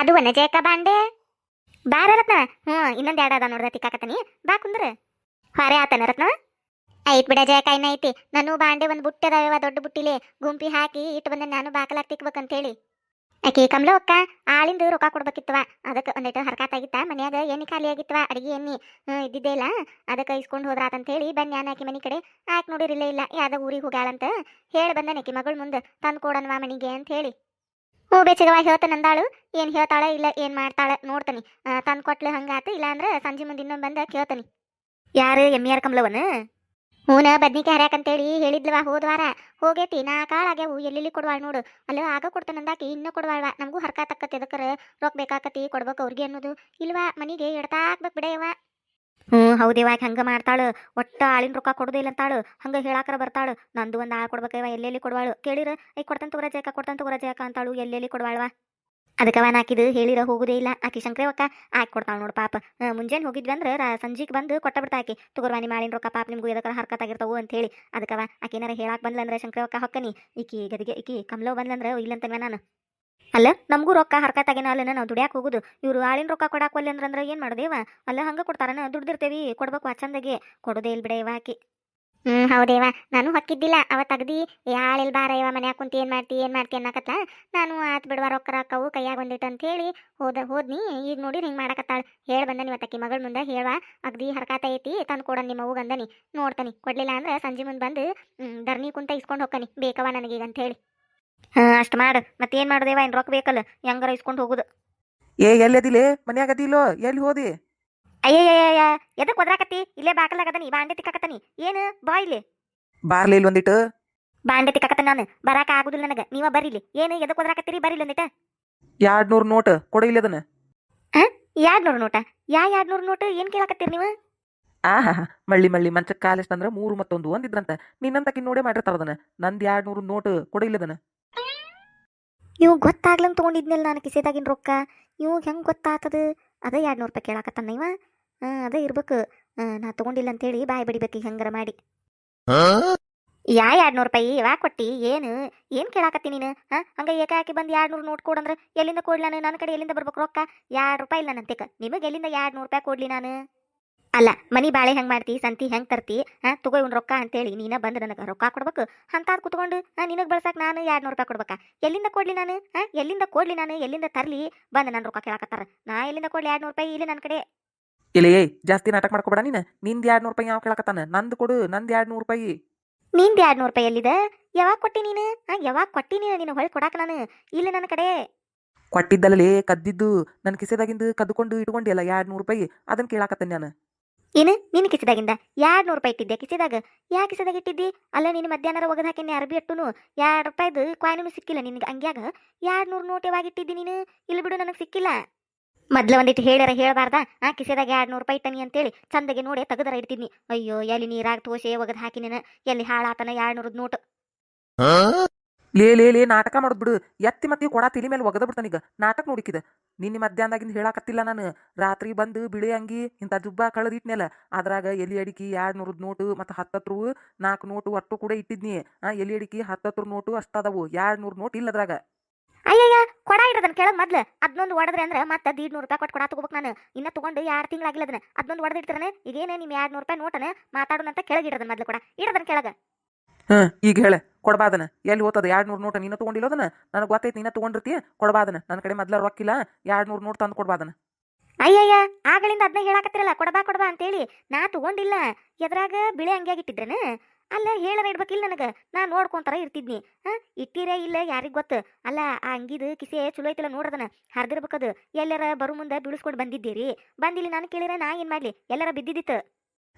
ಅದು ಜಯಕ ಬಾಂಡೆ. ಬಾರ ರತ್ನ. ಹ್ಞೂ ಇನ್ನೊಂದು ಎರಡು ಅದ ನೋಡ್ದ ತಿಕ್ಕಾಕತ್ತೀನಿ. ಬಾ ಕುಂದ್ರ. ಹೊರೆ ಆತನ ರತ್ನ. ಐತ್ ಬಿಡ ಜಯಕ ಇನ್ನ ಐತಿ. ನಾನು ಬಾಂಡೆ ಒಂದು ಬುಟ್ಟಿ ಅದಾವ ದೊಡ್ಡ ಬುಟ್ಟಿಲಿ. ಗುಂಪಿ ಹಾಕಿ ಇಟ್ಟು ಬಂದ ನಾನು ಬಾಕಲಾಗಿ ತಿಕ್ಬೇಕಂತ ಹೇಳಿ ಆಕಿ ಕಮಲ ಅಕ್ಕ, ಆಳಿಂದ ರೊಕ್ಕ ಕೊಡ್ಬೇಕಿತ್ತವ ಅದಕ್ಕೆ ಒಂದಿಟ್ಟು ಹರ್ಕಾತಾಗಿತ್ತ ಮನ್ಯಾಗ ಎಣ್ಣೆ ಖಾಲಿ ಆಗಿತ್ತವ ಅಡಿಗೆ ಎಣ್ಣೆ? ಇದ್ದಿದ್ದೇ ಇಲ್ಲ. ಅದಕ್ಕೆ ಇಸ್ಕೊಂಡು ಹೋದ್ರಾತಂತ ಹೇಳಿ ಬನ್ನಿ ಯಾನ ಆಕಿ ಮನೆ ಕಡೆ. ಆಯ್ಕೆ ನೋಡಿರಿಲ್ಲ ಇಲ್ಲ ಯಾವ್ದೋ ಊರಿಗೆ ಹೋಗ್ಯಾಳಂತ ಹೇಳಿ ಬಂದನೆ ಆಕಿ ಮಗಳ ಮುಂದೆ. ತಂದು ಕೊಡನ್ವಾ ಮನಿಗೆ ಅಂತ ಹೇಳಿ ಹ್ಞೂ ಬೇಚಗವ ಹೇಳ್ತಾನೆ ಅಂದಾಳು ಏನು ಹೇಳ್ತಾಳೆ ಇಲ್ಲ ಏನು ಮಾಡ್ತಾಳ ನೋಡ್ತಾನೆ. ತಂದು ಕೊಟ್ಲು ಹಂಗಾತು. ಇಲ್ಲಾಂದ್ರೆ ಸಂಜೆ ಮುಂದೆ ಇನ್ನೊಂದು ಬಂದ ಕೇಳ್ತಾನೆ. ಯಾರು ಎಮ್ಮಿ ಆರ್ ಕಮಲವನ ಹೂನ ಬದ್ನಿಕಾಯಿ ಹರ್ಯಾಕಂತೇಳಿ ಹೇಳಿದ್ಲವಾ ಹೋದ್ವಾರ ಹೋಗೈತಿ. ನಾ ಕಾಳಾಗ್ಯಾವು ಎಲ್ಲೆಲ್ಲಿ ಕೊಡ್ವಾಳ ನೋಡು. ಅಲ್ಲ ಆಗ ಕೊಡ್ತಾನಂದಾಕಿ ಇನ್ನೂ ಕೊಡ್ವಾಳ ನಮಗೂ ಹರ್ಕಾತಕ್ಕತಿ ಅದಕ್ಕರ ರೊಕ್ಕ ಬೇಕಾಕತಿ ಕೊಡ್ಬೇಕು ಅವ್ರಿಗೆ ಅನ್ನೋದು. ಇಲ್ವಾ, ಮನಿಗೆ ಎಡ್ತಾ ಹಾಕ್ಬೇಕು ಬಿಡೆಯವ ಹ್ಞೂ ಹೌದೇವ ಹಂಗೆ ಮಾಡ್ತಾಳು? ಒಟ್ಟ ಆಳಿನ ರೊಕ್ಕ ಕೊಡೋದಿಲ್ಲ ಅಂತಾಳು. ಹಂಗೆ ಹೇಳಾಕರ ಬರ್ತಾಳು. ನಂದು ಒಂದು ಆಳು ಕೊಡ್ಬೇಕವ ಎಲ್ಲೆಲ್ಲಿ ಕೊಡ್ವಾಳು? ಕೇಳಿರ ಐ ಕೊಡ್ತಂತ ತಗೋರ ಜಯಕ ಕೊಡ್ತಾನೆ ಜಯಕ ಅಂತಾಳು. ಎಲ್ಲೆಲ್ಲಿ ಕೊಡ್ವಾಳ್ವ ಅದಕ್ಕವ ನಾಕಿದು ಹೇಳಿರ ಹೋಗುದೇ ಇಲ್ಲ. ಆಕಿ ಶಂಕ್ರೇವಕ್ಕ ಆಕಿ ಕೊಡ್ತಾಳ ನೋಡು ಪಾಪ. ಮುಂಜಾನೆ ಹೋಗಿದ್ವಿ ಅಂದ್ರೆ ಸಂಜೆಗೆ ಬಂದು ಕೊಟ್ಟ ಬಿಡ್ತಾ ಆಕಿ. ತಗೋರ್ವಾ ರೊಕ್ಕ, ಪಾಪ ನಿಮ್ಗೂ ಹರ್ಕತ್ ಹರ್ಕತ್ತಾಗಿರ್ತಾವು ಅಂತ ಹೇಳಿ. ಅದಕ್ಕವ ಆಕಿನಾರ ಹೇಳಾಕ್ ಬಂದ್ಲಂದ್ರೆ ಶಂಕ್ರೇವಕ್ಕ ಹೊಕ್ಕನಿ. ಈಕಿ ಗದಿಗೆ, ಈಕಿ ಕಮಲೋ ಬಂದ್ಲಂದ್ರೆ ಇಲ್ಲಂತನ್ವ ನಾನು. ಅಲ್ಲ, ನಮಗೂ ರೊಕ್ಕ ಹರ್ಕತ್ತಾಗಿನ ಅಲ್ಲ ನಾವು ದುಡ್ಯಾಕ ಹೋಗುದು. ಇವರು ಆಳಿನ ರೊಕ್ಕ ಕೊಡಾಕ್ ಒಲ್ಲೆ ಅಂದ್ರ ಏನ್ ಮಾಡೋದೇವ? ಅಲ್ಲ, ಹಂಗ ಕೊಡ್ತಾರನ? ದುಡ್ದಿರ್ತೇವಿ, ಕೊಡ್ಬೇಕು ಚಂದಗೆ. ಕೊಡೋದೇ ಇಲ್ಲ ಬಿಡ ಇವ ಆಕಿ. ಹ್ಮ್, ಹೌದೇವ. ನಾನು ಹೊಕ್ಕಿದ್ದಿಲ್ಲ. ಅವ ತಗದಿ ಯಾಳೆಲ್ ಬಾರ ಇವ ಮನ್ಯಾಗ ಕುಂತಿ ಏನ್ ಮಾಡ್ತಿ ಏನ್ ಮಾಡ್ತಿ ಅನ್ನಕತ್ತ ನಾನು, ಆತ್ ಬಿಡುವ ರೊಕ್ಕ ರೊಕ್ಕವು ಕೈಯಾಗ ಅಂತ ಹೇಳಿ ಹೋದ, ಹೋದ್ನಿ. ಈಗ ನೋಡಿ ಹಿಂಗ್ ಮಾಡಕತ್ತಾಳ. ಹೇಳ್ ಬಂದನಿ ಇವತ್ತಕ್ಕಿ ಮಗಳ ಮುಂದೆ, ಹೇಳುವ, ಅಗ್ದಿ ಹರ್ಕಾತ ಐತಿ, ತಂದು ಕೊಡ ನಿಮ್ಮ ಅವ್ಗ ಅಂದನಿ. ನೋಡ್ತಾನಿ. ಕೊಡ್ಲಿಲ್ಲ ಅಂದ್ರೆ ಸಂಜೆ ಮುಂದೆ ಬಂದು ಧರ್ನಿ ಕುಂತ ಇಸ್ಕೊಂಡು ಹೋಗ್ತಾನೆ ಬೇಕವ ನನಗೀಗ ಅಂತ ಹೇಳಿ ಹಾ ಅಷ್ಟು ಮಾಡು. ಮತ್ತೇನ್ ಮಾಡ್ದೇವ ಏನ್ ರೊಕ್ಕ ಬೇಕಲ್ಲ? ಹೆಂಗಾರ ಇಸ್ಕೊಂಡು ಹೋಗುದು. ಏ ಎಲ್ಲದಿಲೆ? ಮನ್ಯಾಗ ಅದಿಲ್ಲೋ? ಎಲ್ಲಿ ಹೋದಿ? ಅಯ್ಯಯ್ಯಯ್ಯ ಎದಕ್ ಒದ್ರಾಕತ್ತಿ? ಇಲ್ಲೇ ಬಾಕಲಾಗದನಿ ಬಾಂಡೆ ತಿಕ್ಕಾಕತ್ತಾನಿ. ಏನು? ಬಾ ಇಲ್ಲಿ. ಬಾರ್ಲಿ ಇಲ್ಲಿ ಒಂದಿಟ್ಟು ಬಾಂಡೆ ತಿಕ್ಕಾಕತ್ತ ನಾನು. ಬರಾಕ ಆಗುದಿಲ್ಲ ನನಗ. ನೀವ ಬರೀಲಿ. ಏನು? ಎದಕ್ ಒದ್ರಾಕತ್ತೀರಿ? ಬರೀಲಿ ಒಂದಿಟ. ಎರಡ್ ನೂರು ನೋಟ್. ಕೊಡ ಇಲ್ಲಿ ಅದನ್ನ. ಎರಡ್ ನೂರು ನೋಟ? ಯಾ ಎರಡ್ ನೂರು ನೋಟ್? ಏನ್ ಕೇಳಾಕತ್ತೀರಿ ನೀವು? ಆಹಾ ಮಳ್ಳಿ ಮಳ್ಳಿ. ಮಂಚಕ್ಕೆ ಕಾಲಿಸ್ತಂದ್ರ ಮೂರು ಮತ್ತೊಂದು ಒಂದಿದ್ರಂತ ನಿನ್ನಂತಕಿ ನೋಡೇ ಮಾಡಿರ್ತಾರ ಅದನ್ನ. ನಂದ್ ಎರಡ್ ನೂರು ನೋಟ್. ಕೊಡ ಇವು ಗೊತ್ತಾಗ್ಲಂತ ತಗೊಂಡಿದ್ನಲ್ಲ ನಾನು ಕಿಸೆದಾಗಿನ ರೊಕ್ಕ? ಇವು ಹೆಂಗ್ ಗೊತ್ತಾಗ್ತದ ಅದೇ ಎರಡ್ ನೂರು ರೂಪಾಯಿ ಕೇಳಾಕತ್ತಾನ ಇವ. ಅದೇ ಇರ್ಬೇಕು. ನಾ ತಗೊಂಡಿಲ್ಲ ಅಂತೇಳಿ ಬಾಯ್ ಬಡಿಬೇಕು ಹೆಂಗರ ಮಾಡಿ. ಯಾ ಎರಡ್ ನೂರು ರೂಪಾಯಿ? ಯಾಕೆ ಕೊಟ್ಟಿ? ಏನು? ಏನ್ ಕೇಳಾಕತ್ತಿ ನೀನು? ಹಾ, ಹಂಗ ಏಕಾಕಿ ಬಂದ್ ಎರಡ್ ನೂರು ನೋಟ್ ಕೊಡಂದ್ರೆ ಎಲ್ಲಿಂದ ಕೊಡ್ಲಿ ನಾನು? ನನ್ನ ಕಡೆ ಎಲ್ಲಿಂದ ಬರ್ಬೇಕು ರೊಕ್ಕ? ಎರಡ್ ರೂಪಾಯಿ ಇಲ್ಲ ನಂತೆ ನಿಮಗೆ ಎಲ್ಲಿಂದ ಎರಡ್ ನೂರು ರೂಪಾಯಿ ಕೊಡ್ಲಿ ನಾನು? ಅಲ್ಲ ಮನಿ ಬಾಳೆ ಹೆಂಗ್ ಮಾಡ್ತಿ ಸಂತಿ ಹೆಂಗ್ ತರ್ತಿ ಹಾ ತಗೋ ಇವ್ನ ರೊಕ್ಕ ಅಂತೇಳಿ ನೀನ ಬಂದ್ ನನಗೆ ರೊಕ್ಕ ಕೊಡ್ಬೇಕು. ಅಂತಾದ್ ಕುತ್ಕೊಂಡು ನಿನಗ್ ಬಳಸಕ್ ನಾನು ಎರಡ್ ನೂರು ರೂಪಾಯಿ ಕೊಡ್ಬೇಕಾ? ಎಲ್ಲಿಂದ ಕೊಡ್ಲಿ ನಾನು? ಹಾ ಎಲ್ಲಿಂದ ಕೊಡ್ಲಿ ನಾನು? ಎಲ್ಲಿಂದ ತರ್ಲಿ? ಬಂದ್ ನನ್ ರೊಕ್ಕ ಕೇಳಾಕತ್ತಾರ. ನಾ ಎಲ್ಲಿಂದ ಕೊಡ್ಲಿ ಎರಡ್ ನೂರು ರೂಪಾಯಿ? ಇಲ್ಲಿ ನನ್ನ ಕಡೆ. ಇಲ್ಲ ಏಯ್ ಜಾಸ್ತಿ ನಾಟಕ ಮಾಡ್ಕೊಬೇಡ ನೀನ್. ನಿಂದ್ ಎರಡ್ ನೂರು ರೂಪಾಯಿ ಯಾವ ಕೇಳಕತ್ತಾನ? ನಂದು ಕೊಡು ನಂದ್ ಎರಡ್ ನೂರು ರೂಪಾಯಿ. ನಿಂದ ಎರಡ್ ನೂರು ರೂಪಾಯಿ ಎಲ್ಲಿದೆ? ಯಾವಾಗ ಕೊಟ್ಟಿ ನೀನು? ಹಾ ಯಾವಾಗ ಕೊಟ್ಟಿ ನೀನು? ನೀನು ಹೊಳ್ ಕೊಡಾಕ ನಾನು. ಇಲ್ಲಿ ನನ್ನ ಕಡೆ. ಕೊಟ್ಟಿದ್ದಲ್ಲೇ ಕದ್ದಿದ್ದು ನನ್ನ ಕಿಸೆದಾಗಿಂದ ಕದ್ಕೊಂಡು ಇಟ್ಕೊಂಡಿಲ್ಲ ಎರಡ್ ನೂರು ರೂಪಾಯಿ? ಅದನ್ನ ಕೇಳಾಕತ್ತೇನೆ ನಾನು. ಏನು? ನಿನ್ನ ಕಿಸಿದಾಗಿಂದ? ಎರಡು ನೂರು ರೂಪಾಯಿ ಇಟ್ಟಿದ್ದೆ? ಕಿಸಿದಾಗ? ಯಾ ಕಿಸಿದಾಗ ಇಟ್ಟಿದ್ದಿ? ಅಲ್ಲ, ನೀನು ಮಧ್ಯಾಹ್ನ ಒಗದ ಹಾಕಿನಿ ಅರ್ಬಿ ಅಟ್ಟುನು. ಎರಡು ರೂಪಾಯಿದು? ಕಾಯಿನೂ ಸಿಕ್ಕಿಲ್ಲ ನಿನಗೆ ಅಂಗ್ಯಾಗ ಎರಡು ನೂರು ನೋಟ್ ಯಾವಾಗ ಇಟ್ಟಿದ್ದಿ ನೀನು? ಇಲ್ಲಿ ಬಿಡು, ನನಗೆ ಸಿಕ್ಕಿಲ್ಲ. ಮೊದ್ಲ ಒಂದಿಟ್ಟು ಹೇಳ್ಯಾರ, ಹೇಳಬಾರ್ದಾ. ಆ, ಕಿಸಿದಾಗ ಎರಡು ನೂರು ರೂಪಾಯಿ ಇಟ್ಟನಿ ಅಂತೇಳಿ ಚಂದಗೆ ನೋಡಿ ತೆಗದರ ಇಡ್ತೀನಿ ಅಯ್ಯೋ ಎಲ್ಲಿ ನೀರಾಗ ತೋಸೆ ಒಗದ ಹಾಕಿ ನೀನು. ಎಲ್ಲಿ ಹಾಳಾತನ ಎರಡು ನೂರದ್ ನೋಟ್? ಲೇ ಲೇ ಲೇ, ನಾಟಕ ಮಾಡೋದು ಬಿಡು. ಎತ್ತಿ ಮತ್ತೆ ಕೊಡ ತಿಳಿ ಮೇಲೆ ಒಗದ ಈಗ. ನಾಟಕ ನೋಡಿಕಿದ. ನಿನ್ನೆ ಮಧ್ಯಾಹ್ನದಾಗಿಂದ ಹೇಳಾಕತ್ತಿಲ್ಲ ನಾನು. ರಾತ್ರಿ ಬಂದು ಬಿಳಿ ಅಂಗಿ, ಇಂಥ ಜುಬ್ಬ ಕಳೆದಿಟ್ನೆಲ್ಲ. ಅದ್ರಾಗ ಎಲಿ ಅಡಿಕೆ ಎರಡು ನೂರದ್ ನೋಟು, ಮತ್ತು ಹತ್ತತ್ರು ನಾಲ್ಕು ನೋಟು ಒಟ್ಟು ಕೂಡ ಇಟ್ಟಿದ್ನಿ. ಆ, ಎಲಿ ಅಡಿಕೆ, ಹತ್ತತ್ರ ನೋಟು ಅಷ್ಟದವು ಎರಡು ನೂರು ನೋಟ್ ಇಲ್ಲ ಅದ್ರಾಗ. ಅಯ್ಯಯ್ಯ, ಕೊಡ ಇಡದನ್ ಕೆಳಗೆ ಮೊದ್ಲು. ಅದನ್ನೊಂದು ಹೊಡೆದ್ರಿ ಅಂದ್ರೆ ಮತ್ತೆ ದೀಡ್ ನೂರು ರೂಪಾಯಿ ಕೊಟ್ಟು ಕೊಡ ತಗೋಬೇಕು ನಾನು. ಇನ್ನ ತಗೊಂಡು ಎರಡು ತಿಂಗಳಾಗಿಲ್ಲ ಅದನ್ನ. ಅದನ್ನೊಂದು ಹೊಡೆದಿಡ್ತಾನೆ ಈಗೇನೇ ನಿಮ್ಮ ಎರಡು ನೂರು ರೂಪಾಯಿ ನೋಟನ ಮಾತಾಡೋಣ ಅಂತ ಕೆಳಗೆ ಇಡದನ್ ಮೊದ್ಲು ಕೊಡ. ಇಡದನ್ ಕೆಳಗ. ಹ್ಮ್, ಈಗ ಹೇಳ, ಕೊಡಬಾದನ. ಎಲ್ಲಿ ಹೋತದ? ಎರಡ್ ನೂರು ನೋಟ ನೀನು ತಗೊಂಡಿಲ್ಲೋದನ ನನಗೆ ಗೊತ್ತೈತಿ, ನೀನ ತಗೊಂಡಿರ್ತಿ ಕೊಡಬಾದನ. ನನ್ನ ಕಡೆ ಮೊದ್ಲ ರೊಕ್ಕಿಲ್ಲ. ಎರಡ್ ನೂರು ನೋಟ್ ತಂದು ಕೊಡಬಾದನ. ಅಯ್ಯಯ್ಯ ಆಗಳಿಂದ ಅದನ್ನ ಹೇಳಾಕತ್ತಿರಲ್ಲ, ಕೊಡಬಾ ಕೊಡಬಾ ಅಂತೇಳಿ. ನಾ ತಗೊಂಡಿಲ್ಲ. ಎದ್ರಾಗ ಬಿಳೆ ಹಂಗ್ಯಾಗಿಟ್ಟಿದ್ರೇನ ಅಲ್ಲ ಹೇಳರ ಇಡ್ಬೇಕಿಲ್ಲ ನನಗೆ. ನಾ ನೋಡ್ಕೊಂತಾರ ಇರ್ತಿದ್ನಿ. ಹಾಂ, ಇಟ್ಟಿರೇ ಇಲ್ಲ ಯಾರಿಗ್ ಗೊತ್ತ? ಅಲ್ಲ, ಆ ಅಂಗಿದು ಕಿಸೆ ಚಲೋ ಐತಿಲ್ಲ ನೋಡ್ರದನ ಹರಿದಿರ್ಬೇಕದು. ಎಲ್ಲರ ಬರು ಮುಂದೆ ಬೀಳಿಸ್ಕೊಂಡು ಬಂದಿದ್ದೀರಿ. ಬಂದಿಲ್ಲ ನಾನು ಕೇಳಿರ ನಾ ಏನು ಮಾಡ್ಲಿ? ಎಲ್ಲರ ಬಿದ್ದಿದ್ದಿತ್ತು.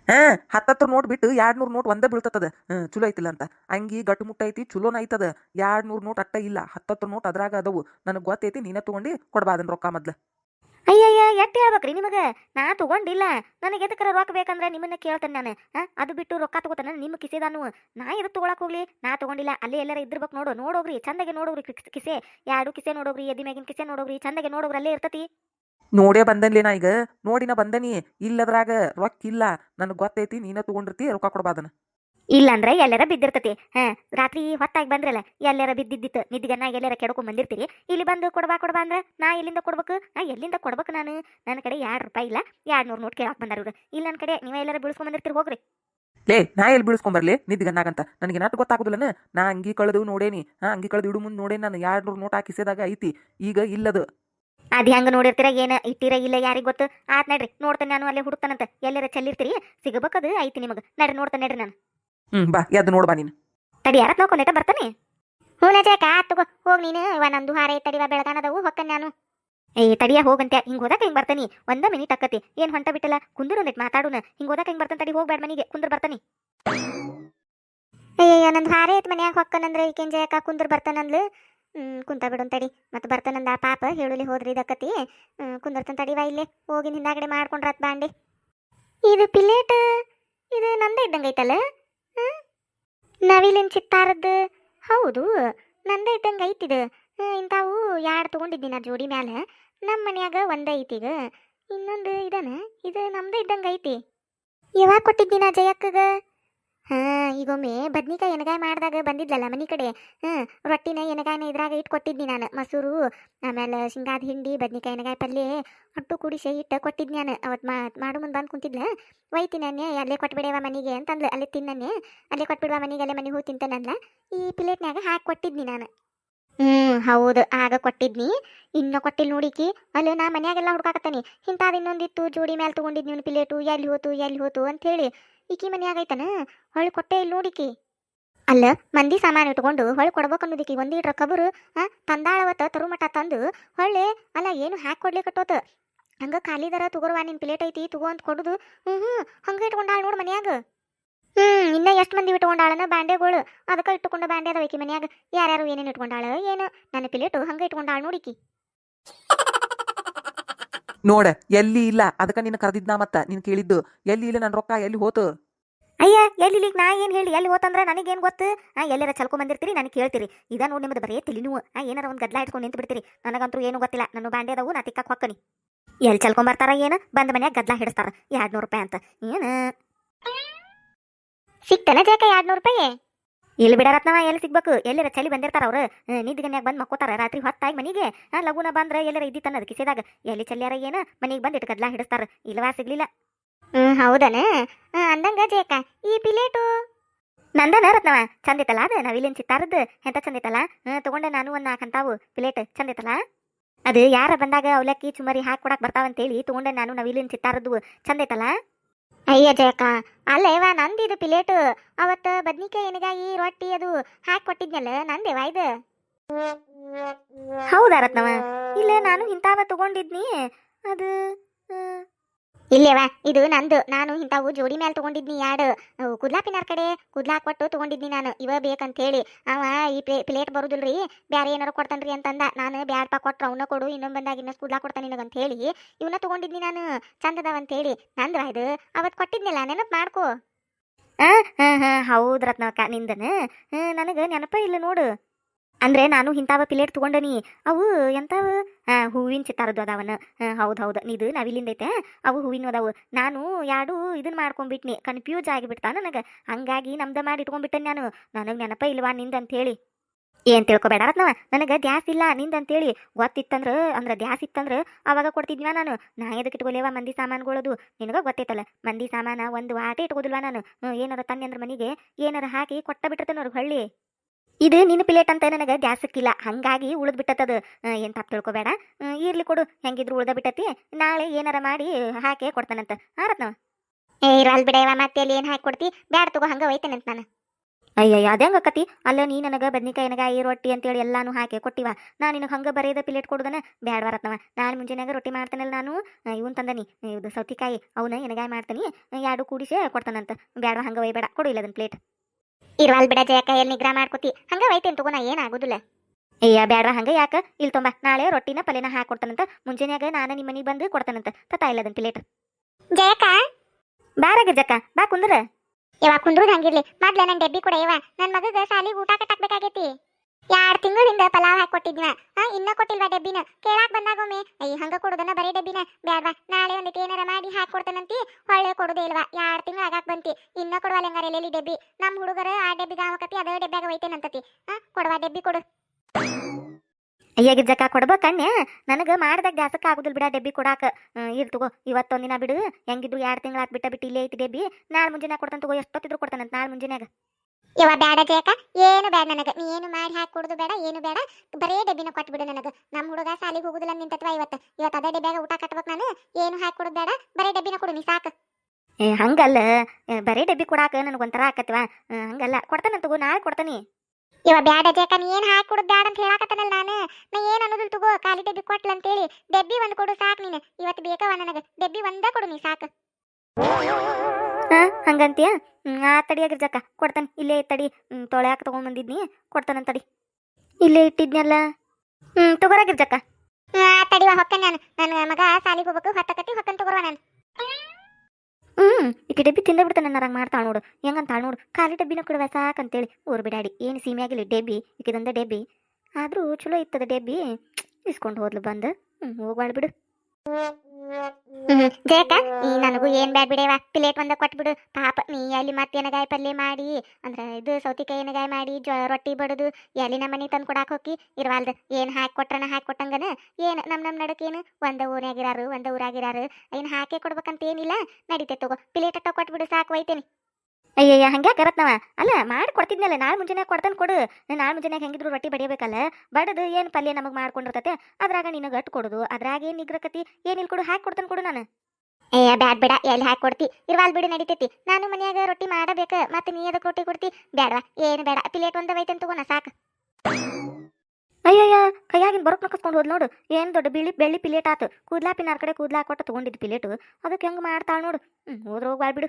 ಹಾ, ಹತ್ತತ್ರ ನೋಟ್ ಬಿಟ್ಟು ಎರಡ್ ನೂರು ನೋಟ್ ಒಂದೇ ಬೀಳ್ತದ ಚಲೋ ಐತಿಲ್ಲ ಅಂತ. ಅಂಗಿ ಗಟ್ಟು ಮುಟ್ಟ ಐತಿ, ಚಲೋನ ಐತದ. ಎರಡ್ ನೂರು ನೋಟ್ ಅಟ್ಟ ಇಲ್ಲ. ಹತ್ತತ್ರ ನೋಟ್ ಅದ್ರಾಗ ಅದವು. ನನಗೆ ಗೊತ್ತೈತಿ, ನೀನ ತಗೊಂಡು ಕೊಡ್ಬಾದನ್ ರೊಕ್ಕ ಮೊದ್ಲ. ಅಯ್ಯಯ್ಯ ಎಟ್ಟು ಹೇಳ್ಬೇಕ್ರಿ ನಿಮಗೆ? ನಾ ತಗೊಂಡಿಲ್ಲ. ನನಗೆ ಎದಕ್ಕರ ರೊಕ್ಕ ಬೇಕಂದ್ರೆ ನಿಮ್ಮನ್ನ ಕೇಳ್ತೇನೆ ನಾನು. ಅದು ಬಿಟ್ಟು ರೊಕ್ಕ ತಗೋತಾನೆ ನಿಮ್ಮ ಕಿಸೆದಾನು. ನಾ ಇದು ತಗೊಳಕ್ ಹೋಗ್ಲಿ? ನಾ ತಗೊಂಡಿಲ್ಲ. ಅಲ್ಲೇ ಎಲ್ಲರ ಇದ್ರಬೇಕು ನೋಡು. ನೋಡೋಗ್ರಿ, ಚಂದಗೆ ನೋಡೋಗ್ರಿ ಕಿಸೆ. ಎರಡು ಕಿಸೆ ನೋಡೋಗ್ರಿ, ಎದಿ ಮ್ಯಾಗಿನ ಕಿಸೆ ನೋಡೋಗ್ರಿ, ಚಂದಗೆ ನೋಡೋಗ್ರಿ, ಅಲ್ಲೇ ಇರ್ತತಿ. ನೋಡೇ ಬಂದನ್ಲಿ ನಾ ಈಗ. ನೋಡಿನ ಬಂದನಿ. ಇಲ್ಲದ್ರಾಗ ರೊಕ್ಕ ಇಲ್ಲ. ನನಗೆ ಗೊತ್ತೈತಿ ನೀನ ತಗೊಂಡಿರ್ತಿ ರೊಕ್ಕ ಕೊಡ್ಬಾದನ ಇಲ್ಲಾಂದ್ರೆ ಎಲ್ಲರ ಬಿದ್ದಿರ್ತತಿ. ಹಾ ರಾತ್ರಿ ಹೊತ್ತಾಗಿ ಬಂದ್ರಲ್ಲ ಎಲ್ಲರ ಬಿದ್ದಿದ್ದಿತ್ತು. ನಿದ್ಗನ್ನ ಎಲ್ಲರ ಕೆಡ್ಕೊಂಡ್ ಬಂದಿರ್ತೀರಿ. ಇಲ್ಲಿ ಬಂದು ಕೊಡ್ಬಾ ಕೊಡ್ಬಾ ಅಂದ್ರೆ ನಾ ಎಲ್ಲಿಂದ ಕೊಡ್ಬೇಕು? ನಾ ಎಲ್ಲಿಂದ ಕೊಡ್ಬೇಕು ನಾನು? ನನ್ನ ಕಡೆ ಎರಡು ರೂಪಾಯಿ ಇಲ್ಲ. ಎರಡು ನೂರು ನೋಟ್ ಕೇಳಕ್ ಬಂದಾರ ಇವ್ರು. ಇಲ್ಲ ನನ್ನ ಕಡೆ ನೀವೇ ಎಲ್ಲರ ಬೀಳ್ಸ್ಕೊಂಡ್ ಬಂದಿರ್ತೀರಿ ಹೋಗ್ರಿ. ಲೇ ನಾ ಎಲ್ಲಿ ಬೀಳ್ಸ್ಕೊಂಬರ್ಲಿ ನಿದ್ಗನ್ನಾಗಂತ ನನಗೆ ನಾಟ್ ಗೊತ್ತಾಗುದಿಲ್ಲನ? ನಾ ಅಂಗಿ ಕಳೆದು ನೋಡೇನಿ. ಹಾ ಅಂಗಿ ಕಳೆದು ಇಡು ಮುಂದೆ ನೋಡೇನಿ ನಾನು. ಎರಡು ನೂರು ನೋಟ್ ಹಾಕಿಸಿದಾಗ ಐತಿ. ಈಗ ಇಲ್ಲದು. ಅದ್ ಹೆಂಗ್ ನೋಡಿರ್ತೀರ? ಏನ ಇಟ್ಟಿರ ಇಲ್ಲ ಯಾರಿಗ್ ಗೊತ್ತು? ಆತ್ ನಡ್ರಿ ನೋಡ್ತೇನೆ ನಾನು ಅಲ್ಲೇ ಹುಡುಕ್ತಾನಂತ. ಎಲ್ಲರ ಚೆಲ್ಲಿರ್ತೀರಿ? ಸಿಗಬೇಕದು ಐತಿ ನಿಮಗೆ. ನಡ್ರಿ ನೋಡ್ತೇನೆ ನಡ್ರಿ ನಾನು. ಹ್ಮ್ ಬಾ ಎದ್ದು ನೋಡ್ಬಾ ನೀನು. ತಡಿ ಯಾರತ್ ನೋಡ್ಕೊಂಡೇಟ ಬರ್ತಾನೆ? ಹ್ಞೂ ನಜಾಕ ಆತ್ ತಗೋ. ಹೋಗ್ ನೀನು ಇವ ನಂದು ಹಾರ ತಡಿವ ಬೆಳಗಾನದವು ಹೊಕ್ಕನ್ ನಾನು. ಏ ತಡಿಯ ಹೋಗಂತ ಹಿಂಗ್ ಹೋದಾಕ ಹಿಂಗ್ ಬರ್ತಾನಿ? ಒಂದ ಮಿನಿಟ್ ಅಕ್ಕತಿ. ಏನ್ ಹೊಂಟ ಬಿಟ್ಟಲ್ಲ? ಕುಂದ್ರ ಒಂದಿಟ್ ಮಾತಾಡೋಣ ಹಿಂಗ್ ಹೋದಾಕ ಹಿಂಗ್ ಬರ್ತಾನೆ ತಡಿ ಹೋಗ್ಬೇಡ ಮನಿಗೆ. ಕುಂದ್ರ ಬರ್ತಾನೆ. ಅಯ್ಯಯ್ಯ ನಂದು ಹಾರ ಐತ್ ಮನ್ಯಾಗ ಹೊಕ್ಕನಂದ್ರೆ ಈಕೆನ್ ಜಯಕ ಕುಂದ್ರ ಬರ್ತಾನಂದ್ಲು? ಕುಂತ ಬಿಡೋನ್ ತಡಿ ಮತ್ತೆ ಬರ್ತಾನಂದ ಪಾಪ, ಹೇಳುಲಿ ಹೋದ್ರಿ ಇದಕ್ಕತಿ ಕುಂದರ್ತನ್ ತಡಿವಾ ಇಲ್ಲೇ. ಹೋಗಿನ ಹಿಂದಾಗಡೆ ಮಾಡ್ಕೊಂಡ್ರತ್ ಬಾಂಡಿ ಇದು ಪಿಲೇಟ್ ಇದು ನಂದ ಇದ್ದಂಗೆ ಐತಲ್ಲ? ನವಿಲಿನ ಚಿತ್ತಾರದ್ದು? ಹೌದು, ನಂದ ಇದ್ದಂಗೆ ಐತಿದು ಇಂಥವು ಯಾರು ತೊಗೊಂಡಿದ್ದೀನಿ ಜೋಡಿ ಮ್ಯಾಲ. ನಮ್ಮ ಮನ್ಯಾಗ ಒಂದೇ ಐತಿಗ ಇನ್ನೊಂದು ಇದನ? ಇದು ನಮ್ದ ಇದ್ದಂಗೆ ಐತಿ. ಯಾವಾಗ ಕೊಟ್ಟಿದ್ದೀನ ಜಯಕ್ಕಗ? ಹಾಂ, ಈಗೊಮ್ಮೆ ಬದ್ನಿಕಾಯಿ ಎನಗಾಯಿ ಮಾಡಿದಾಗ ಬಂದಿದ್ಲಲ್ಲ ಮನೆ ಕಡೆ? ಹ್ಞೂ ರೊಟ್ಟಿನ ಎನಗಾಯಿನ ಇದ್ರಾಗ ಇಟ್ಟು ಕೊಟ್ಟಿದ್ನಿ ನಾನು, ಮೊಸರು, ಆಮೇಲೆ ಶೇಂಗಾದ ಹಿಂಡಿ, ಬದ್ನಿಕಾಯಿ ಎನಗಾಯಿ ಪಲ್ಯ, ಅಟ್ಟು ಕುಡಿಸಿ ಇಟ್ಟು ಕೊಟ್ಟಿದ್ನಿ ನಾನು. ಅವತ್ತು ಮಾಡು ಮುಂದೆ ಬಂದು ಕುಂತಿದ್ಲ? ಒಯ್ತೀನಿ ಅಲ್ಲೇ ಕೊಟ್ಬಿಡೇವ ಮನೆಗೆ ಅಂತಂದ್ಲು, ಅಲ್ಲೇ ತಿನ್ನೆ ಅಲ್ಲೇ ಕೊಟ್ಬಿಡುವ ಮನೆಗೆ, ಅಲ್ಲೇ ಮನೆಗೆ ಹೂ ತಿಂತಾನಲ್ಲ ಈ ಪ್ಲೇಟ್ನಾಗ ಹಾಕಿ ಕೊಟ್ಟಿದ್ನಿ ನಾನು. ಹ್ಞೂ ಹೌದು, ಆಗ ಕೊಟ್ಟಿದ್ನಿ. ಇನ್ನೂ ಕೊಟ್ಟಿಲ್ಲ ನೋಡಿಕಿ, ಅಲ್ಲೇ ನಾ ಮನ್ಯಾಗೆಲ್ಲ ಹುಡ್ಕಾಕತ್ತಾನಿ. ಇಂಥದ್ದು ಇನ್ನೊಂದಿತ್ತು, ಜೋಡಿ ಮೇಲೆ ತೊಗೊಂಡಿದ್ನಿ ಪ್ಲೇಟು, ಎಲ್ಲಿ ಹೋತು ಎಲ್ಲಿ ಹೋತು ಅಂಥೇಳಿ ಈಕಿ ಮನೆ ಆಗೈತನ ಹೊಳ್ ಕೊಟ್ಟೆ ಇಲ್ಲಿ ನೋಡಿಕಿ ಅಲ್ಲ, ಮಂದಿ ಸಾಮಾನು ಇಟ್ಕೊಂಡು ಹೊಳ್ ಕೊಡ್ಬೇಕು ಅನ್ನೋದಕ್ಕೆ ಒಂದಿಟ್ರ ಕಬರು, ಆ ತಂದಾಳವತ್ತ ತರುಮಠ ತಂದು ಹೊಳ್ಳಿ, ಅಲ್ಲ, ಏನು ಹಾಕಿ ಕೊಡ್ಲಿಕಟ್ಟೋತ ಹಂಗ ಖಾಲಿದರ ತಗೋರ್ವಾ ನಿನ್ ಪ್ಲೇಟ್ ಐತಿ, ತಗೋ ಅಂತ ಕೊಡುದು? ಹ್ಞೂ ಹ್ಞೂ ಹಂಗ ಇಟ್ಕೊಂಡಾಳ ನೋಡು ಮನ್ಯಾಗ. ಹ್ಮ್, ಇನ್ನ ಎಷ್ಟು ಮಂದಿ ಇಟ್ಕೊಂಡಾಳನ? ಬಾಂಡೆಗಳು. ಅದಕ್ಕೆ ಇಟ್ಟುಕೊಂಡ ಬಾಂಡೆ ಅದಾವ ಈಕಿ ಮನ್ಯಾಗ. ಯಾರ್ಯಾರು ಏನೇನು ಇಟ್ಕೊಂಡಾಳ, ಏನು? ನನ್ನ ಪ್ಲೇಟು ಹಂಗ ಇಟ್ಕೊಂಡಾಳ ನೋಡಿಕಿ ನೋಡ, ಎಲ್ಲಿ ಇಲ್ಲ? ಅದಕ್ಕೆ ನಿನ್ನ ಕರೆದಿದ್ನ ಮತ್ತ, ನೀನು ಕೇಳಿದ್ದು. ಎಲ್ಲಿ ಇಲ್ಲ ನನ್ನ ರೊಕ್ಕ? ಎಲ್ಲಿ ಹೋತು? ಅಯ್ಯ, ಎಲ್ಲಿ ನಾ ಏನು ಹೇಳಿ? ಎಲ್ಲಿ ಹೋತಂದ್ರೆ ನನಗೇನು ಗೊತ್ತು? ಆ, ಎಲ್ಲಾರ ಚಲ್ಕೊಂಡ್ ಬಂದಿರ್ತೀರಿ, ನನಗೆ ಕೇಳ್ತೀರಿ. ಇದ ನೋಡಿ ನಿಮ್ಮದು ಬರೀ ತಲಿ ನೀವು. ಏನಾರ ಒಂದು ಗದ್ಲ ಇಟ್ಕೊಂಡು ನಿಂತು ಬಿಡ್ತೀರಿ. ನನಗಂತೂ ಏನು ಗೊತ್ತಿಲ್ಲ. ನನ್ನ ಬಾಂಡೆ ಅದಾವು, ನಾ ತಿಕ್ಕಕ್ಕೆ ಹೊಕ್ಕನಿ. ಎಲ್ಲಿ ಚಲ್ಕೊಂಡ್ ಬರ್ತಾರ ಏನು? ಬಂದ ಮನ್ಯಾಗ ಗದ್ಲ ಹಿಡಿಸ್ತಾರ. ಎರಡ್ನೂರು ರೂಪಾಯಿ ಅಂತ. ಏನು? ಸಿಕ್ತನ ಜಾಕ ಎರಡು ನೂರು ಎಲ್ಲಿ ಬಿಡಾರತ್ನವ, ಎಲ್ಲಿ ಸಿಗ್ಬೇಕು? ಎಲ್ಲರ ಚಳಿ ಬಂದಿರ್ತಾರ ಅವ್ರು? ನಿದ್ಗನ್ಯಾಗ ಬಂದು ಮಕ್ಕೋತಾರ ರಾತ್ರಿ ಹೊತ್ತಾಗಿ ಮನಿಗೆ? ಲಗುನ ಬಂದ್ರೆ ಎಲ್ಲರ ಇದ್ದಿತ್ತನ್ನದ ಕಿಸಿದಾಗ? ಎಲ್ಲಿ ಚಲ್ಯಾರ ಏನ? ಮನಿಗೆ ಬಂದು ಇಟ್ಟು ಗದ್ಲ ಹಿಡಿಸ್ತಾರ. ಇಲ್ವಾ ಸಿಗ್ಲಿಲ್ಲ. ಹ್ಮ್, ಹೌದನ? ಅಂದಂಗ ಜೇಕ ಈ ಪಿಲೇಟು? ನಂದನ ರತ್ನವ. ಚಂದಿತ್ತಲ್ಲ ಅದು? ನವಿಲಿನ ಚಿತ್ತಾರದ್ದು ಎಂತ ಚಂದಿತ್ತಲ್ಲ ಹ್ಞೂ ತಗೊಂಡೆ ನಾನು ಒಂದು ನಾಲ್ಕು ಅಂತಾವು. ಪ್ಲೇಟ್ ಚಂದಿತ್ತಲ್ಲ ಅದು ಯಾರ ಬಂದಾಗ ಅವಲಕ್ಕಿ ಚುಮರಿ ಹಾಕಿ ಕೊಡಕ್ಕೆ ಬರ್ತಾವಂತೇಳಿ ತಗೊಂಡೆ ನಾನು ನವಿಲಿನ ಚಿತ್ತಾರದ್ದು. ಚಂದೈತಲ್ಲ ಅಯ್ಯ ಜಯಕ ಅಲ್ಲೇವ ನಂದಿದು ಪಿಲೇಟು? ಅವತ್ತ ಬದ್ನಿಕಾಯಿ ಎನಗಾಯಿ ರೊಟ್ಟಿ ಅದು ಹಾಕಿ ಕೊಟ್ಟಿದ್ನಲ್ಲ, ನಂದೇವಾ ಇದು? ಹೌದಾ ರತ್ನವ, ಇಲ್ಲ ನಾನು ಇಂಥವ ತಗೊಂಡಿದ್ನಿ. ಅದು ಇಲ್ಲೇವಾ? ಇದು ನಂದು. ನಾನು ಇಂಥವು ಜೋಡಿ ಮೇಲೆ ತಗೊಂಡಿದ್ನಿ ಯಾಡು. ಕುದ್ಲಾ ಕುದ್ಲಾಪಿನಾರ್ ಕಡೆ ಕುದ್ಲಾ ಕೊಟ್ಟು ತಗೊಂಡಿದ್ನಿ ನಾನು. ಇವ ಬೇಕಂತ ಹೇಳಿ ಅವ ಈ ಪ್ಲೇ, ಪ್ಲೇಟ್ ಬರುದಿಲ್ರಿ. ಬ್ಯಾರೆ ಏನಾರು ಕೊಡ್ತಾನ್ರಿ ಅಂತಂದ. ನಾನು ಬ್ಯಾಡ್ಪ ಕೊಟ್ರು ಅವನ್ನ ಕೊಡು, ಇನ್ನೊಂದು ಬಂದಾಗ ಇನ್ನೊಂದು ಕುದ್ಲಾ ಕೊಡ್ತಾನೆ ನಿನಗಂತ ಹೇಳಿ ಇವನ್ನ ತಗೊಂಡಿದ್ನಿ ನಾನು. ಚಂದದವಂತ ಹೇಳಿ ನಂದ್ರ ಇದು? ಅವತ್ ಕೊಟ್ಟಿದ್ನಿಲ್ಲ, ನೆನಪು ಮಾಡ್ಕೋ. ಆ, ಹಾ ಹಾ, ಹೌದು ರತ್ನಕ್ಕ ನಿಂದನ? ನನಗೆ ನೆನಪ ಇಲ್ಲ ನೋಡು. ಅಂದ್ರೆ ನಾನು ಇಂತಾವ ಪ್ಲೇಟ್ ತಗೊಂಡನಿ. ಅವು ಎಂತಾವ ಹಾ ಹೂವಿನ ಚಿತ್ತಾರದ್ದು ಅದಾವನ. ಹೌದು ಹೌದು. ಇದು ನವಿಲಿಂದ ಐತೆ. ಅವು ಹೂವಿನ ಅದಾವು. ನಾನು ಯಾಡು ಇದನ್ನ ಮಾಡ್ಕೊಂಡ್ಬಿಟ್ನಿ ಕನ್ಫ್ಯೂಸ್ ಆಗಿಬಿಡ್ತಾ ನನಗೆ. ಹಂಗಾಗಿ ನಮ್ದ ಮಾಡಿ ಇಟ್ಕೊಂಡ್ಬಿಟ್ಟೆ ನಾನು. ನನಗೆ ನೆನಪ ಇಲ್ವಾ ನಿಂದ ಅಂತ ಹೇಳಿ ಏನ್ ತಿಳ್ಕೊಬೇಡ ರತ್ನವ. ನನಗೆ ದ್ಯಾಸ್ ಇಲ್ಲ ನಿಂದ ಅಂತೇಳಿ ಗೊತ್ತಿತ್ತಂದ್ರ, ಅಂದ್ರ ದ್ಯಾಸ್ ಇತ್ತಂದ್ರ ಅವಾಗ ಕೊಡ್ತಿದ್ವಾ ನಾನು. ನಾ ಎದಕ್ಕೆ ಇಟ್ಕೊಲೇವ ಮಂದಿ ಸಾಮಾನುಗಳದು? ನಿನಗ ಗೊತ್ತೈತಲ್ಲ. ಮಂದಿ ಸಾಮಾನ ಒಂದು ಆಟೆ ಇಟ್ಕೋದಿಲ್ವಾ ನಾನು? ಏನಾರ ತನ್ನಿ ಅಂದ್ರ ಮನಿಗೆ ಏನಾರ ಹಾಕಿ ಕೊಟ್ಟ ಬಿಟ್ಟಿರ್ತೇನೆ ಅವ್ರಿಗೆ ಹಳ್ಳಿ. ಇದು ನಿನ್ನ ಪ್ಲೇಟ್ ಅಂತ ನನಗೆ ದ್ಯಾಸಕ್ಕಿಲ್ಲ. ಹಂಗಾಗಿ ಉಳಿದ್ ಬಿಟ್ಟತದು ಏನ್ ತಪ್ಪು ತಿಳ್ಕೊಬೇಡ. ಇರ್ಲಿ ಕೊಡು. ಹೆಂಗಿದ್ರು ಉಳ್ದ ಬಿಟ್ಟತಿ. ನಾಳೆ ಏನಾರ ಮಾಡಿ ಹಾಕಿ ಕೊಡ್ತಾನಂತ. ಆರತ್ನವ ಏ ಇರಲ್ ಬಿಡವ, ಮತ್ತೆ ಅಲ್ಲಿ ಏನ್ ಹಾಕಿ ಕೊಡ್ತಿ? ಬ್ಯಾಡ ತಗೋ, ಹಂಗ ಒಯ್ತೇನಂತ ನಾನು. ಅಯ್ಯಯ್ಯ ಅದೇ ಹಂಗಕತಿ ಅಲ್ಲ, ನೀ ನನಗೆ ಬದ್ನಿಕಾಯಿ ಈ ರೊಟ್ಟಿ ಅಂತೇಳಿ ಎಲ್ಲಾನು ಹಾಕಿ ಕೊಟ್ಟಿವ. ನಾ ನಿನಗೆ ಹಂಗ ಬರೆಯದ ಪ್ಲೇಟ್ ಕೊಡುದನ? ಬ್ಯಾಡ ಬರತ್ನವ ನಾನು ಮುಂಜಾನೆಯಾಗ ರೊಟ್ಟಿ ಮಾಡ್ತಾನಲ್ಲ ನಾನು. ಇವನ್ ತಂದನಿ. ಇದು ಸೌತಿಕಾಯಿ. ಅವನ ಎನಗಾಯಿ ಮಾಡ್ತಾನಿ. ಎರಡು ಕೂಡಿಸಿ ಕೊಡ್ತಾನಂತ. ಬ್ಯಾಡ ಹಂಗ ಒಯ್ಬೇಡ. ಕೊಡು ಇಲ್ಲ ಅದನ್ನ ಪ್ಲೇಟ್ ಇರ್ವಲ್ ಬಿಡ ಜಯಕ್ಕ ಎಲ್ಲಿ ನಿಗ್ರಹ ಮಾಡ್ಕೋತಿ. ಹಂಗ ಒಯ್ತೇನೆ ತಗೋ ನಾ ಏನಾಗುದಿಲ್ಲ ಅಯ್ಯ ಬ್ಯಾಡ ಹಂಗ ಯಾಕ? ಇಲ್ಲಿ ತೊಂಬ ನಾಳೆ ರೊಟ್ಟಿನ ಪಲ್ಯನ ಹಾಕಿ ಕೊಡ್ತಾನಂತ. ಮುಂಜಾನೆಯಾಗ ನಾನು ನಿಮ್ಮ ಮನೆಗೆ ಬಂದು ಕೊಡ್ತಾನಂತ. ತತಾ ಇಲ್ಲದಂತ ಪ್ಲೇಟ್ ಜಯಕ ಬಾರ ಗಿರ್ಜಕ್ಕ ಬಾ ಕುಂದ್ರ. ಯಾವ ಕುಂದ್ರು ಹಂಗಿರ್ಲಿ. ಮೊದ್ಲ ನನ್ ಡೆಬ್ಬಿ ಕೂಡ ಇವ ನನ್ ಮಗಗ ಸಾಲಿಗೆ ಊಟ ಕಟ್ಟಾಕ್ಬೇಕಾಗೈತಿ ಎರಡ್ ತಿಂಗಳಿಂದ ಪಲಾವ್ ಹಾಕಿ ಕೊಟ್ಟಿದ್ನ. ಇನ್ನ ಕೊಟ್ಟಿಲ್ವಾ ಡಬ್ಬಿನ? ಕೇಳಾಕ್ ಬಂದಾಗ ಒಮ್ಮೆ ಅಯ್ಯ ಹಂಗ ಕೊಡುದನ ಬರೀ ಡಬ್ಬಿನ. ಬ್ಯಾಡ್ವಾ ನಾಳೆ ಒಂದಿಟ್ಟು ಏನಾರ ಮಾಡಿ ಹಾಕಿ ಕೊಡ್ತಾನಂತಿ? ಹೊಳ್ಳೆ ಕೊಡುದೇ ಇಲ್ವಾ? ಎರಡು ತಿಂಗಳು ಆಗಾಕ್ ಬಂತಿ. ಇನ್ನ ಕೊಡುವಲ್ಲ ಹಂಗಾರ ಎಲ್ಲೆಲ್ಲಿ ಡಬ್ಬಿ? ನಮ್ಮ ಹುಡುಗರ ಆ ಡಬ್ಬಿಗೆ ಆವಕತಿ ಅದೇ ಡಬ್ಬ್ಯಾಗ ಒಯ್ತೇನಂತತಿ. ಹಾ, ಕೊಡುವ ಡಬ್ಬಿ ಕೊಡು. ಅಯ್ಯ ಗಿಜ್ಜಕ್ಕ ಕೊಡ್ಬೇಕನ್ಯ ನನಗೆ ಮಾಡ್ದಾಗ ಗ್ಯಾಸಕ್ಕೆ ಆಗುದಿಲ್ಲ ಬಿಡ ಡಬ್ಬಿ ಕೊಡಾಕ. ಇರ್ ತಗೋ ಇವತ್ತೊಂದಿನ ಬಿಡು. ಹೆಂಗಿದ್ರು ಎರಡು ತಿಂಗಳು ಬಿಟ್ಟ ಬಿಟ್ಟು ಇಲ್ಲೇ ಐತಿ ಡಬ್ಬಿ. ನಾಳೆ ಮುಂಜಾನೆ ಕೊಡ್ತಾನೆ ತಗೋ, ಎಷ್ಟೊತ್ತಿದ್ರು ಕೊಡ್ತಾನಂತ ನಾಳೆ ಮುಂಜಾನ್ಯಾಗ ಯವ್ವ ಬೇಡ ಜಯಕ ಏನು ಬೇಡ ನನಗೆ. ನೀ ಏನು ಮಾಡಿ ಹಾಕಿ ಕೊಡುದು ಬೇಡ ಏನು ಬೇಡ. ಬರೇ ಡಬ್ಬಿನ ಕೊಟ್ಬಿಡು ನನಗೆ. ನಮ್ಮ ಹುಡುಗ ಸಾಲಿಗೆ ಹೋಗುದಿಲ್ಲ ನಿಂತತ್ವ ಇವತ್ತು. ಇವತ್ತು ಅದೇ ಡಬ್ಬ್ಯಾಗ ಊಟ ಕಟ್ಬೇಕು ನಾನು. ಏನು ಹಾಕಿ ಕೊಡುದು ಬೇಡ ಬರೇ ಡಬ್ಬಿನ ಕೊಡು ನೀ ಸಾಕು. ಏ ಹಂಗಲ್ಲ. ಏ, ಬರೇ ಡಬ್ಬಿ ಕೊಡಾಕ ನನಗೊಂಥರ ಆಕತ್ವ ಹಂಗಲ್ಲ. ಕೊಡ್ತಾನೆ ತಗೋ ನಾಳೆ ಕೊಡ್ತಾನೆ. ಇವ ಬ್ಯಾಡ ಜೇಕ ನೀ ಏನ್ ಹಾಕಿ ಕೊಡುದು ಬ್ಯಾಡ ಅಂತ ಹೇಳಾಕತ್ತನಲ್ಲ ನಾನು. ನಾ ಏನ್ ಅನ್ನೋದಿಲ್ಲ ತಗೋ ಖಾಲಿ ಡಬ್ಬಿ ಕೊಟ್ಲ ಅಂತೇಳಿ. ಡಬ್ಬಿ ಒಂದ್ ಕೊಡು ಸಾಕು ನೀನು. ಇವತ್ತು ಬೇಕವ ನನಗೆ. ಡಬ್ಬಿ ಒಂದೇ ಕೊಡು ನೀ ಸಾಕು. ಹಾ ಹಂಗಂತೀಯ? ಹ್ಮ್ ಆ ತಡಿ ಆಗಿರ್ಜಕ್ಕ ಕೊಡ್ತಾನೆ. ಇಲ್ಲೇ ತಡಿ. ತಗೊಂಡ್ ತಗೊಂಬಂದಿದ್ನಿ ಕೊಡ್ತಾನ ತಡಿ. ಇಲ್ಲೇ ಇಟ್ಟಿದ್ನಲ್ಲ? ಹ್ಮ್ ತಗೋರಾಗಿರ್ಜಕ್ಕ ಆ ತಡಿವ ಹೊಕ್ಕನ್ ನಾನು. ನನ್ನ ಮಗ ಸಾಲಿಗೆ ಹೋಗ್ಬೇಕು. ಹೊತ್ತಕತ್ತಿ ಹೊಕ್ಕನ್ ತಗೋರುವ ನಾನು. ಹ್ಮ್ ಈಕೆ ಡಬ್ಬಿ ತಿಂದ ಬಿಡ್ತಾನೆ ನನಗೆ ಮಾಡ್ತಾಳ ನೋಡು. ಹೆಂಗಂತಾಳ ನೋಡು. ಖಾಲಿ ಡಬ್ಬಿನ ಕೊಡುವ ಸಾಕಂತೇಳಿ. ಊರ್ ಬಿಡಾಡಿ ಏನು ಸೀಮೆ ಆಗಿಲ್ಲ ಡೆಬ್ಬಿ ಈಕಿದಂದ ಡೆಬ್ಬಿ ಆದ್ರೂ ಚಲೋ ಇತ್ತದ ಡೆಬ್ಬಿ ಇಸ್ಕೊಂಡು ಹೋದ್ಲು ಬಂದು. ಹ್ಞೂ ಹೋಗ್ಬಾಳ್ ಬಿಡು. ಜಯಕ ನೀ ನನಗೂ ಏನ್ ಬ್ಯಾಡ್ ಬಿಡೇವ? ಪ್ಲೇಟ್ ಒಂದ ಕೊಟ್ಬಿಡು. ಪಾಪ, ನೀ ಅಲ್ಲಿ ಮತ್ತೆ ಎನಗಾಯಿ ಪಲ್ಯ ಮಾಡಿ, ಅಂದ್ರ ಇದು ಸೌತಿಕಾಯಿ ಏನಗಾಯಿ ಮಾಡಿ ಜೋಳ ರೊಟ್ಟಿ ಬಡದು, ಎಲ್ಲಿ ನಮ್ಮ ಮನೆ ತಂದು ಕೊಡಾಕ ಹೋಗಿ ಇರ್ವಾಲ್ದು. ಏನ್ ಹಾಕಿ ಕೊಟ್ರನ ಹಾಕಿ ಕೊಟ್ಟಂಗನ, ಏನ್ ನಮ್ ನಮ್ ನಡಕೇನು ಒಂದ ಊರಾಗಿರಾರು ಒಂದ ಊರಾಗಿರಾರು ಏನ್ ಹಾಕೇ ಕೊಡ್ಬೇಕಂತ ಏನಿಲ್ಲ. ನಡೀತೈತೆ ತಗೋ. ಪ್ಲೇಟ್ ಅಟ್ಟ ಕೊಟ್ಬಿಡು, ಸಾಕು, ಒಯ್ತೇನೆ. ಅಯ್ಯಯ್ಯ ಹಂಗೆ ಕರತ್ನವ ಅಲ್ಲ ಮಾಡಿ ಕೊಡ್ತಿದ್ನಲ್ಲ ನಾಳೆ ಮುಂಜಾನೆ ಕೊಡ್ತಾನೆ ಕೊಡು. ನಾಳೆ ಮುಂಜಾನೆ ಹೆಂಗಿದ್ರು ರೊಟ್ಟಿ ಬಡಿಯಬೇಕಲ್ಲ ಬಡದು ಏನು ಪಲ್ಯ ನಮಗೆ ಮಾಡ್ಕೊಂಡಿರ್ತತೆ ಅದ್ರಾಗ ನಿನಗೆ ಗಟ್ಟು ಕೊಡುದು ಅದ್ರಾಗ ಏನು ನಿಗ್ರಕತಿ? ಏನಿಲ್ಲ ಕೊಡು ಹಾಕಿ ಕೊಡ್ತಾನೆ ಕೊಡು ನಾನು. ಏ ಬ್ಯಾಡ್ ಬೇಡ ಎಲ್ಲಿ ಹಾಕಿ ಕೊಡ್ತಿ? ಇರ್ವಾಲ್ ಬಿಡು ನಡಿತೈತಿ. ನಾನು ಮನ್ಯಾಗ ರೊಟ್ಟಿ ಮಾಡಬೇಕ ಮತ್ತೆ ನೀ ಅದಕ್ಕೆ ರೊಟ್ಟಿ ಕೊಡ್ತಿ? ಬೇಡವಾ ಏನು ಬೇಡ ಪ್ಲೇಟ್ ಒಂದು ವೈತನ್ ತಗೋಣ ಸಾಕು. ಅಯ್ಯಯ್ಯ ಕೈಯಾಗಿನ ಬರೋಕ್ ನಕಸ್ಕೊಂಡು ಹೋದ್ ನೋಡು. ಏನು ದೊಡ್ಡ ಬಿಳಿ ಬೆಳ್ಳಿ ಪಿಲೇಟ್ ಆತು. ಕೂದ್ಲಾ ಪಿನಾರ್ ಕಡೆ ಕೂದ್ಲಾ ಕೊಟ್ಟು ತಗೊಂಡಿದ್ ಪಿಲೇಟು. ಅದಕ್ಕೆ ಹೆಂಗೆ ಮಾಡ್ತಾಳ ನೋಡು. ಹ್ಞೂ ಹೋದ್ರ ಬಾಳ್ಬಿಡು ಬಿಡು.